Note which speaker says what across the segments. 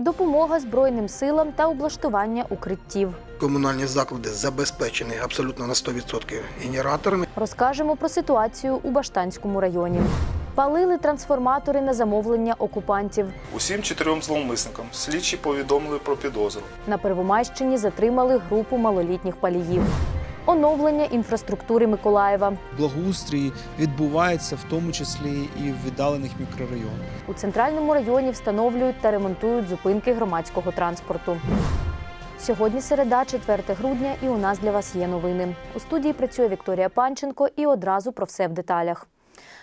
Speaker 1: допомога Збройним силам та облаштування укриттів.
Speaker 2: Комунальні заклади забезпечені абсолютно на 100% генераторами.
Speaker 1: Розкажемо про ситуацію у Баштанському районі. Палили трансформатори на замовлення окупантів.
Speaker 3: Усім чотирьом зловмисникам слідчі повідомили про підозру.
Speaker 1: На Первомайщині затримали групу малолітніх паліїв. Оновлення інфраструктури Миколаєва.
Speaker 4: благоустрій відбувається в тому числі і в віддалених мікрорайонах.
Speaker 1: У центральному районі встановлюють та ремонтують зупинки громадського транспорту. Сьогодні середа, 4 грудня, і у нас для вас є новини. У студії працює Вікторія Панченко і одразу про все в деталях.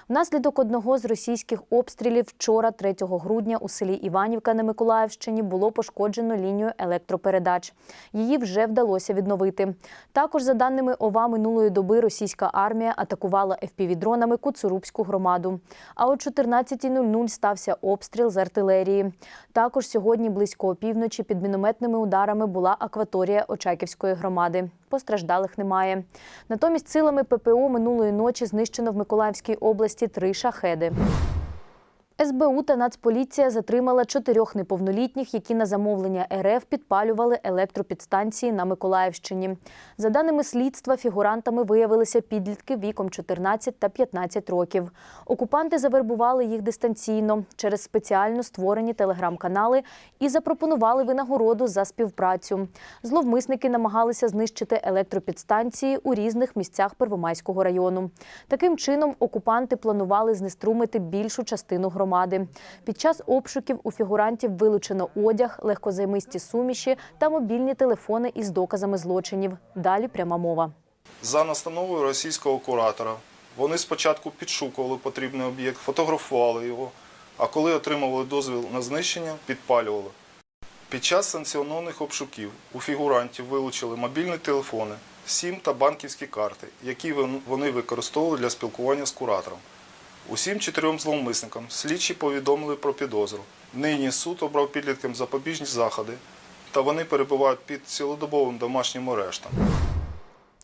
Speaker 1: Внаслідок одного з російських обстрілів вчора, 3 грудня, у селі Іванівка на Миколаївщині було пошкоджено лінію електропередач. Її вже вдалося відновити. Також, за даними ОВА, минулої доби російська армія атакувала FPV-дронами Куцурубську громаду. А о 14.00 стався обстріл з артилерії. Також сьогодні близько опівночі під мінометними ударами була акваторія Очаківської громади. Постраждалих немає. Натомість силами ППО минулої ночі знищено в Миколаївській області три шахеди. СБУ та Нацполіція затримала чотирьох неповнолітніх, які на замовлення РФ підпалювали електропідстанції на Миколаївщині. За даними слідства, фігурантами виявилися підлітки віком 14 та 15 років. Окупанти завербували їх дистанційно через спеціально створені телеграм-канали і запропонували винагороду за співпрацю. Зловмисники намагалися знищити електропідстанції у різних місцях Первомайського району. Таким чином, окупанти планували знеструмити більшу частину громади. Під час обшуків у фігурантів вилучено одяг, легкозаймисті суміші та мобільні телефони із доказами злочинів. Далі пряма мова.
Speaker 3: За настановою російського куратора вони спочатку підшукували потрібний об'єкт, фотографували його, а коли отримували дозвіл на знищення, підпалювали. Під час санкціонованих обшуків у фігурантів вилучили мобільні телефони, сім та банківські карти, які вони використовували для спілкування з куратором. Усім чотирьом зловмисникам слідчі повідомили про підозру. Нині суд обрав підліткам запобіжні заходи, та вони перебувають під цілодобовим домашнім арештом.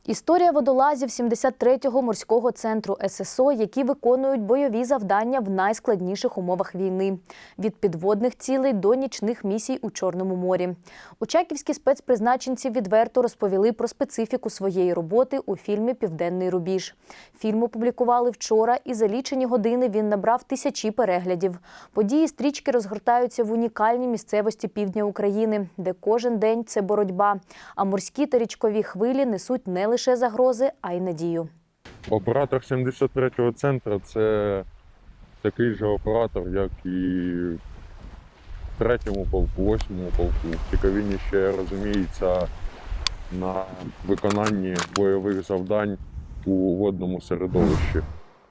Speaker 1: Історія водолазів 73-го морського центру ССО, які виконують бойові завдання в найскладніших умовах війни від підводних цілей до нічних місій у Чорному морі. Очаківські спецпризначенці відверто розповіли про специфіку своєї роботи у фільмі Південний рубіж. Фільм опублікували вчора, і за лічені години він набрав тисячі переглядів. Події стрічки розгортаються в унікальній місцевості півдня України, де кожен день це боротьба. А морські та річкові хвилі несуть не лише загрози, а й надію.
Speaker 5: Оператор 73-го центру це такий же оператор, як і в третьому полку, восьмому полку. Тільки він ще розуміється на виконанні бойових завдань у водному середовищі.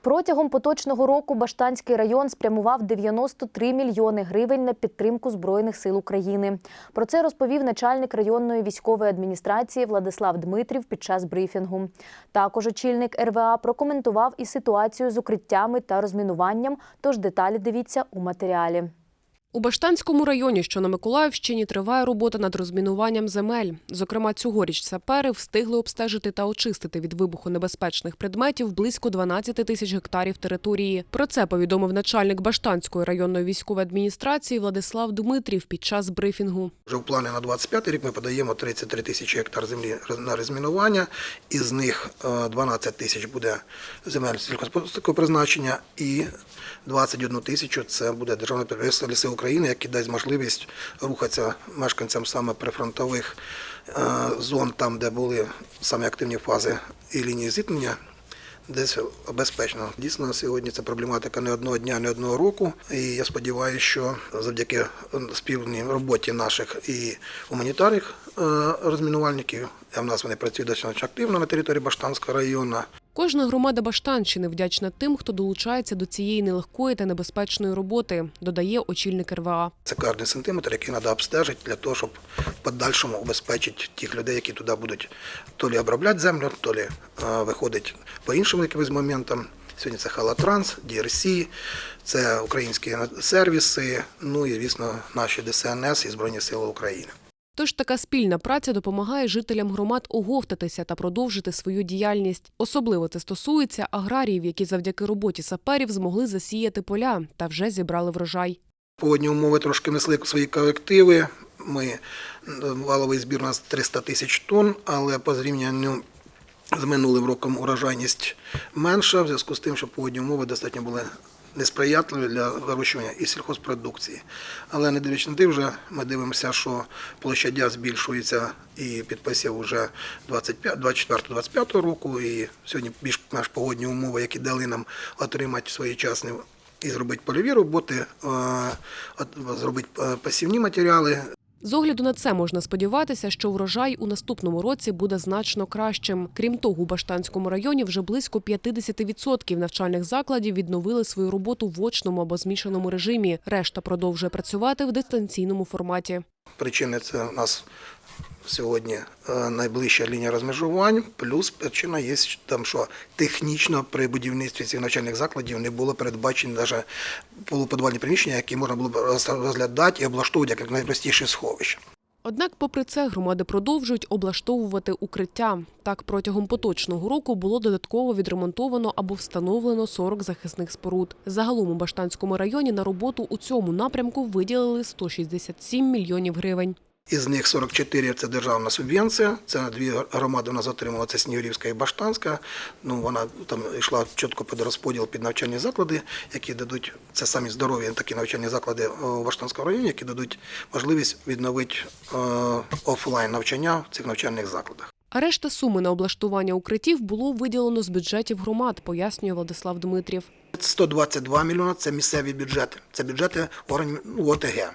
Speaker 1: Протягом поточного року Баштанський район спрямував 93 мільйони гривень на підтримку Збройних сил України. Про це розповів начальник районної військової адміністрації Владислав Дмитрів під час брифінгу. Також очільник РВА прокоментував і ситуацію з укриттями та розмінуванням. Тож деталі дивіться у матеріалі.
Speaker 6: У Баштанському районі, що на Миколаївщині, триває робота над розмінуванням земель. Зокрема, цьогоріч сапери встигли обстежити та очистити від вибухонебезпечних предметів близько 12 тисяч гектарів території. Про це повідомив начальник Баштанської районної військової адміністрації Владислав Дмитрів під час брифінгу.
Speaker 2: Вже в плані на 25 рік ми подаємо 33 тисячі гектар землі на розмінування, із них е, 12 тисяч буде земель сільськогосподарського призначення і 21 тисячу це буде державне підприємство Ліси України, яке дасть можливість рухатися мешканцям саме прифронтових е, зон, там, де були самі активні фази і лінії зіткнення. Десь безпечно. Дійсно, сьогодні це проблематика не одного дня, не одного року. І я сподіваюся, що завдяки спільній роботі наших і гуманітарних е, розмінувальників, а в нас вони працюють достатньо активно на території Баштанського району.
Speaker 6: Кожна громада Баштанщини вдячна тим, хто долучається до цієї нелегкої та небезпечної роботи, додає очільник РВА.
Speaker 2: Це кожен сантиметр, який треба обстежити для того, щоб в подальшому убезпечити тих людей, які туди будуть то лі обробляти землю, то лі е, виходить по іншим якимось моментам. Сьогодні це Халатранс, DRC, це українські сервіси, ну і, звісно, наші ДСНС і Збройні Сили України.
Speaker 6: Тож така спільна праця допомагає жителям громад оговтатися та продовжити свою діяльність. Особливо це стосується аграріїв, які завдяки роботі саперів змогли засіяти поля та вже зібрали врожай.
Speaker 2: погодні умови трошки несли свої корективи. Ми е, валовий збір у нас 300 тисяч тонн, але по зрівнянню з минулим роком урожайність менша в зв'язку з тим, що погодні умови достатньо були несприятливі для вирощування і сільхозпродукції. Але не дивлячись на те, вже ми дивимося, що площадя збільшується і підписів вже 24-25 року. І сьогодні більш наш погодні умови, які дали нам отримати своєчасні і зробити польові роботи, е, зробити е, пасівні матеріали,
Speaker 6: З огляду на це можна сподіватися, що врожай у наступному році буде значно кращим. Крім того, у Баштанському районі вже близько 50% навчальних закладів відновили свою роботу в очному або змішаному режимі. Решта продовжує працювати в дистанційному форматі.
Speaker 2: Причини це у нас сьогодні е, найближча лінія розмежувань, плюс причина є там, що технічно при будівництві цих навчальних закладів не було передбачені навіть полуподвальні приміщення, які можна було б розглядати і облаштовувати як найпростіше сховище.
Speaker 6: Однак, попри це, громади продовжують облаштовувати укриття. Так, протягом поточного року було додатково відремонтовано або встановлено 40 захисних споруд. Загалом у Баштанському районі на роботу у цьому напрямку виділили 167 мільйонів гривень.
Speaker 2: Із них 44 – це державна субвенція. Це дві громади у нас отримала, це Снігурівська і Баштанська. Ну, вона там йшла чітко під розподіл під навчальні заклади, які дадуть, це самі здорові такі навчальні заклади у Баштанському районі, які дадуть можливість відновити е, офлайн навчання в цих навчальних закладах.
Speaker 6: А решта суми на облаштування укриттів було виділено з бюджетів громад, пояснює Владислав Дмитрів.
Speaker 2: 122 мільйони – це місцеві бюджети, це бюджети органів ну, ОТГ,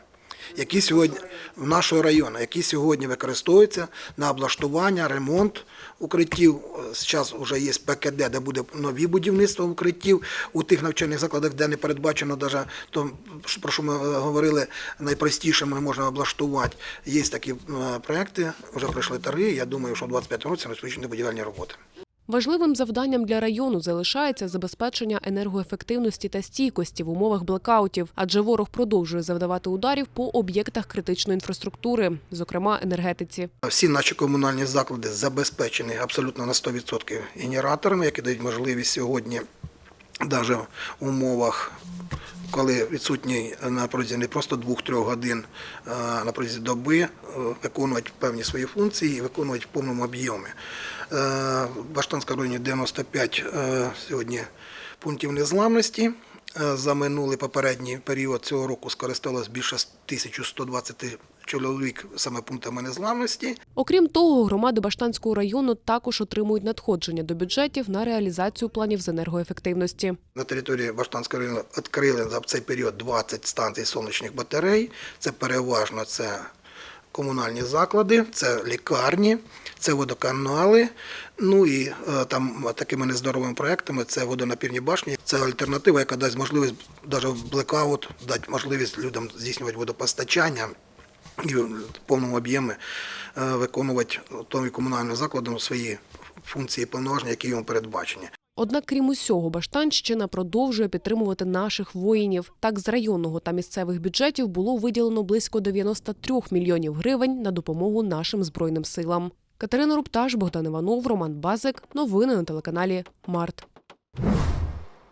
Speaker 2: які сьогодні в нашого району, які сьогодні використовуються на облаштування, ремонт укриттів. Зараз вже є ПКД, де буде нові будівництва укриттів у тих навчальних закладах, де не передбачено навіть то, про що ми говорили, найпростішими можна облаштувати. Є такі е, проекти, вже пройшли торги. Я думаю, що в 25 році розпочнуть будівельні роботи.
Speaker 6: Важливим завданням для району залишається забезпечення енергоефективності та стійкості в умовах блекаутів, адже ворог продовжує завдавати ударів по об'єктах критичної інфраструктури, зокрема енергетиці.
Speaker 2: Всі наші комунальні заклади забезпечені абсолютно на 100% генераторами, які дають можливість сьогодні, навіть в умовах, коли відсутній на протязі не просто 2-3 годин, а на протязі доби, е, виконувати певні свої функції і виконувати в повному об'ємі. Е, В Баштанському районі 95 е, сьогодні пунктів незламності. Е, За минулий попередній період цього року скористалось більше 1120 чоловік саме пунктами незламності.
Speaker 6: Окрім того, громади Баштанського району також отримують надходження до бюджетів на реалізацію планів з енергоефективності.
Speaker 2: На території Баштанського району відкрили за цей період 20 станцій сонячних батарей. Це переважно це комунальні заклади, це лікарні, це водоканали. Ну і е, там такими нездоровими проектами це водонапірні башні. Це альтернатива, яка дасть можливість навіть блекаут, дати можливість людям здійснювати водопостачання і в повному об'ємі е, виконувати тому комунальним закладом свої функції повноваження, які йому передбачені.
Speaker 6: Однак, крім усього, Баштанщина продовжує підтримувати наших воїнів. Так, з районного та місцевих бюджетів було виділено близько 93 мільйонів гривень на допомогу нашим збройним силам. Катерина Рупташ, Богдан Іванов, Роман Базик. Новини на телеканалі Март.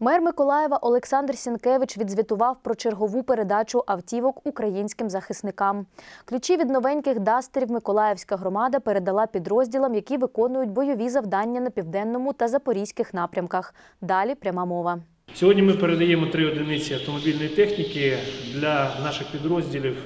Speaker 1: Мер Миколаєва Олександр Сінкевич відзвітував про чергову передачу автівок українським захисникам. Ключі від новеньких дастерів Миколаївська громада передала підрозділам, які виконують бойові завдання на південному та запорізьких напрямках. Далі пряма мова.
Speaker 7: Сьогодні ми передаємо три одиниці автомобільної техніки для наших підрозділів,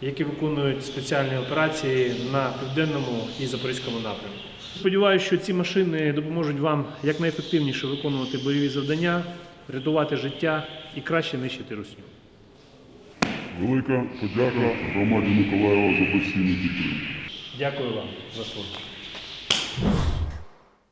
Speaker 7: які виконують спеціальні операції на південному і запорізькому напрямку. Сподіваюся, що ці машини допоможуть вам якнайефективніше виконувати бойові завдання, рятувати життя і краще нищити русню.
Speaker 8: Велика подяка громаді Миколаєва за постійну підтримку.
Speaker 7: Дякую вам за службу.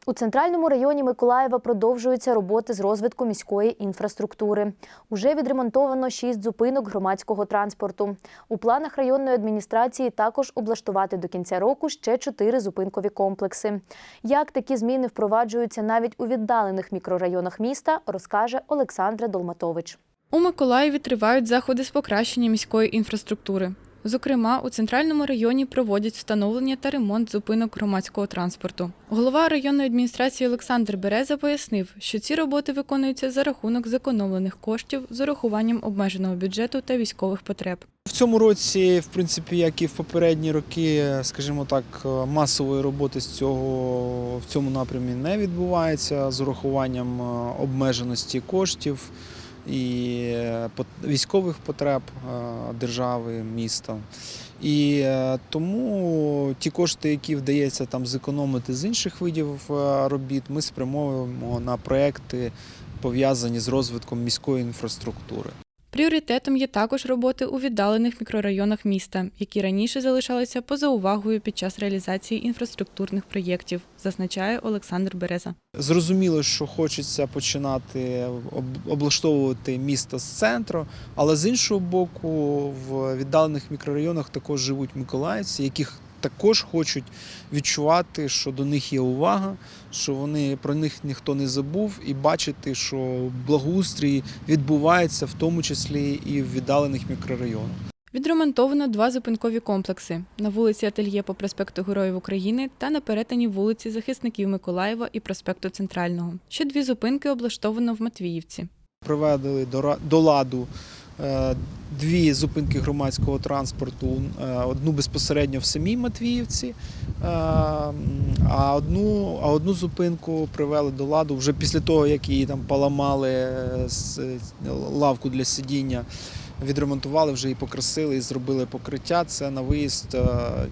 Speaker 1: У центральному районі Миколаєва продовжуються роботи з розвитку міської інфраструктури. Уже відремонтовано шість зупинок громадського транспорту. У планах районної адміністрації також облаштувати до кінця року ще чотири зупинкові комплекси. Як такі зміни впроваджуються навіть у віддалених мікрорайонах міста, розкаже Олександра Долматович.
Speaker 9: У Миколаєві тривають заходи з покращення міської інфраструктури. Зокрема, у центральному районі проводять встановлення та ремонт зупинок громадського транспорту. Голова районної адміністрації Олександр Береза пояснив, що ці роботи виконуються за рахунок зекономлених коштів з урахуванням обмеженого бюджету та військових потреб.
Speaker 4: В цьому році, в принципі, як і в попередні роки, скажімо так, масової роботи з цього в цьому напрямі не відбувається з урахуванням е, обмеженості коштів і е, військових потреб е, держави, міста. І е, тому ті кошти, які вдається там зекономити з інших видів робіт, ми спрямовуємо на проекти, пов'язані з розвитком міської інфраструктури.
Speaker 9: Пріоритетом є також роботи у віддалених мікрорайонах міста, які раніше залишалися поза увагою під час реалізації інфраструктурних проєктів, зазначає Олександр Береза.
Speaker 4: Зрозуміло, що хочеться починати облаштовувати місто з центру, але з іншого боку, в віддалених мікрорайонах також живуть миколаївці, яких також хочуть відчувати, що до них є увага, що вони про них ніхто не забув, і бачити, що благоустрій відбувається в тому числі і в віддалених мікрорайонах.
Speaker 9: Відремонтовано два зупинкові комплекси на вулиці Ательє по проспекту Героїв України та на перетині вулиці Захисників Миколаєва і проспекту Центрального. Ще дві зупинки облаштовано в Матвіївці.
Speaker 4: Приведли до ладу дві зупинки громадського транспорту, е, одну безпосередньо в самій Матвіївці, е, а одну, а одну зупинку привели до ладу вже після того, як її там поламали е, лавку для сидіння. Відремонтували вже і покрасили, і зробили покриття. Це на виїзд е,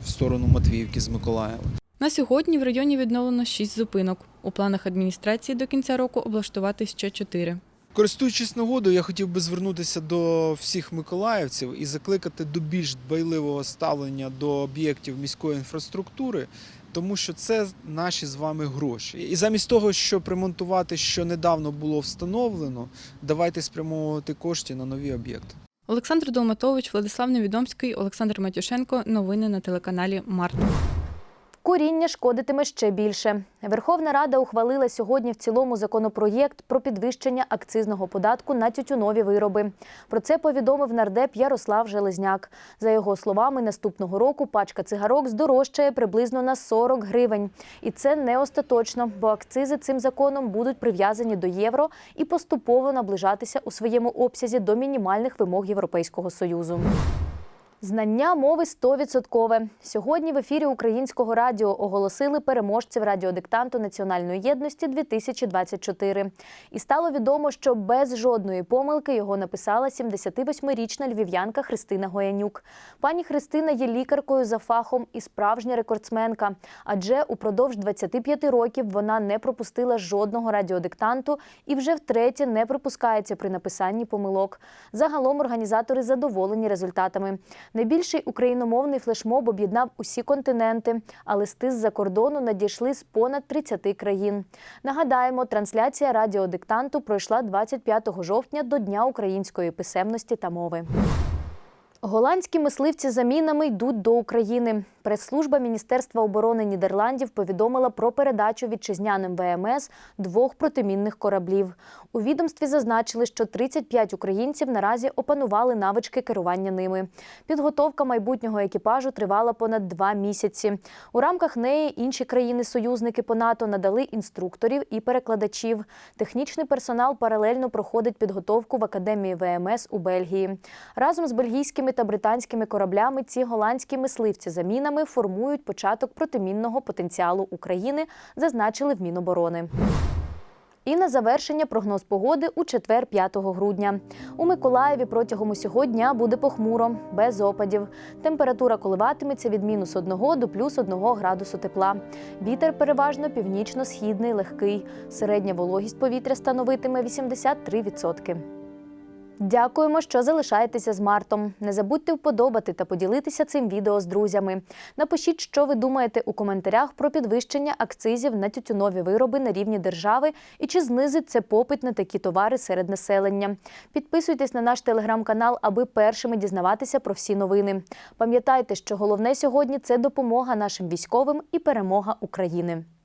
Speaker 4: в сторону Матвіївки з Миколаєва.
Speaker 9: На сьогодні в районі відновлено шість зупинок. У планах адміністрації до кінця року облаштувати ще чотири.
Speaker 4: Користуючись нагодою, я хотів би звернутися до всіх миколаївців і закликати до більш дбайливого ставлення до об'єктів міської інфраструктури, тому що це наші з вами гроші. І замість того, щоб ремонтувати, що недавно було встановлено, давайте спрямовувати кошти на нові об'єкти.
Speaker 9: Олександр Долматович, Владислав Невідомський, Олександр Матюшенко. Новини на телеканалі Март.
Speaker 1: Куріння шкодитиме ще більше. Верховна Рада ухвалила сьогодні в цілому законопроєкт про підвищення акцизного податку на тютюнові вироби. Про це повідомив нардеп Ярослав Железняк. За його словами, наступного року пачка цигарок здорожчає приблизно на 40 гривень. І це не остаточно, бо акцизи цим законом будуть прив'язані до євро і поступово наближатися у своєму обсязі до мінімальних вимог Європейського союзу. Знання мови 100%. Сьогодні в ефірі Українського радіо оголосили переможців радіодиктанту Національної єдності 2024. І стало відомо, що без жодної помилки його написала 78-річна львів'янка Христина Гоянюк. Пані Христина є лікаркою за фахом і справжня рекордсменка. Адже упродовж 25 років вона не пропустила жодного радіодиктанту і вже втретє не пропускається при написанні помилок. Загалом організатори задоволені результатами. Найбільший україномовний флешмоб об'єднав усі континенти, а листи з-за кордону надійшли з понад 30 країн. Нагадаємо, трансляція радіодиктанту пройшла 25 жовтня до Дня української писемності та мови. Голландські мисливці за мінами йдуть до України. Прес-служба Міністерства оборони Нідерландів повідомила про передачу вітчизняним ВМС двох протимінних кораблів. У відомстві зазначили, що 35 українців наразі опанували навички керування ними. Підготовка майбутнього екіпажу тривала понад два місяці. У рамках неї інші країни-союзники по НАТО надали інструкторів і перекладачів. Технічний персонал паралельно проходить підготовку в академії ВМС у Бельгії. Разом з бельгійськими та британськими кораблями ці голландські мисливці за мінами формують початок протимінного потенціалу України, зазначили в Міноборони. І на завершення прогноз погоди у четвер 5 грудня. У Миколаєві протягом усього дня буде похмуро, без опадів. Температура коливатиметься від мінус 1 до плюс 1 градусу тепла. Вітер переважно північно-східний, легкий. Середня вологість повітря становитиме 83%. Дякуємо, що залишаєтеся з Мартом. Не забудьте вподобати та поділитися цим відео з друзями. Напишіть, що ви думаєте у коментарях про підвищення акцизів на тютюнові вироби на рівні держави і чи знизить це попит на такі товари серед населення. Підписуйтесь на наш телеграм-канал, аби першими дізнаватися про всі новини. Пам'ятайте, що головне сьогодні це допомога нашим військовим і перемога України.